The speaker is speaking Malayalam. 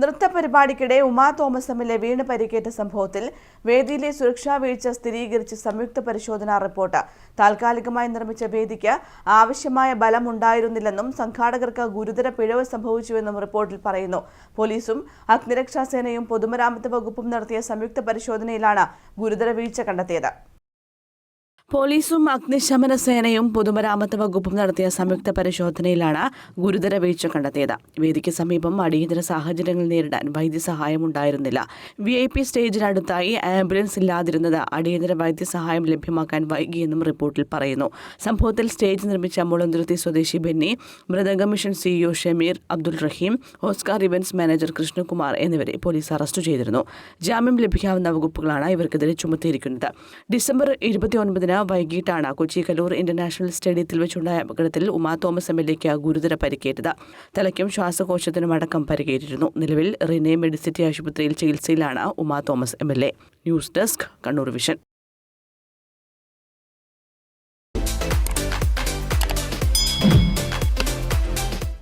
നൃത്ത പരിപാടിക്കിടെ ഉമാ തോമസ് എമ്മിലെ വീണ് പരിക്കേറ്റ സംഭവത്തിൽ വേദിയിലെ സുരക്ഷാ വീഴ്ച സ്ഥിരീകരിച്ച് സംയുക്ത പരിശോധനാ റിപ്പോർട്ട്. താൽക്കാലികമായി നിർമ്മിച്ച വേദിക്ക് ആവശ്യമായ ബലം ഉണ്ടായിരുന്നില്ലെന്നും സംഘാടകർക്ക് ഗുരുതര പിഴവ് സംഭവിച്ചുവെന്നും റിപ്പോർട്ടിൽ പറയുന്നു. പോലീസും അഗ്നിരക്ഷാസേനയും പൊതുമരാമത്ത് വകുപ്പും നടത്തിയ സംയുക്ത പരിശോധനയിലാണ് ഗുരുതര വീഴ്ച കണ്ടെത്തിയത്. പോലീസും അഗ്നിശമന സേനയും പൊതുമരാമത്ത് വകുപ്പും നടത്തിയ സംയുക്ത പരിശോധനയിലാണ് ഗുരുതര വീഴ്ച കണ്ടെത്തിയത്. വേദിക്ക് സമീപം അടിയന്തര സാഹചര്യങ്ങൾ നേരിടാൻ വൈദ്യസഹായം ഉണ്ടായിരുന്നില്ല. വി ഐ പി സ്റ്റേജിനടുത്തായി ആംബുലൻസ് ഇല്ലാതിരുന്നത് അടിയന്തര വൈദ്യസഹായം ലഭ്യമാക്കാൻ വൈകിയെന്നും റിപ്പോർട്ടിൽ പറയുന്നു. സംഭവത്തിൽ സ്റ്റേജ് നിർമ്മിച്ച മുളന്തുരുത്തി സ്വദേശി Benny Mridanga mission CEO Shameer Abdul Raheem Oscar events manager Krishnakumar എന്നിവരെ പോലീസ് അറസ്റ്റ് ചെയ്തിരുന്നു. ജാമ്യം ലഭിക്കാവുന്ന വകുപ്പുകളാണ് ഇവർക്കെതിരെ ചുമത്തിയിരിക്കുന്നത്. ഡിസംബർ ഇരുപത്തിയൊൻപതിന് വൈകിട്ടാണ് കൊച്ചി കലൂർ ഇന്റർനാഷണൽ സ്റ്റേഡിയത്തിൽ വെച്ചുണ്ടായ അപകടത്തിൽ ഉമാ തോമസ് എം എൽ എക്ക് ഗുരുതര പരിക്കേറ്റത്. തലയ്ക്കും ശ്വാസകോശത്തിനും അടക്കം പരിക്കേറ്റിരുന്നു. നിലവിൽ റിനെ മെഡിസിറ്റി ആശുപത്രിയിൽ ചികിത്സയിലാണ് Uma Thomas M L A. News desk Kannur vision.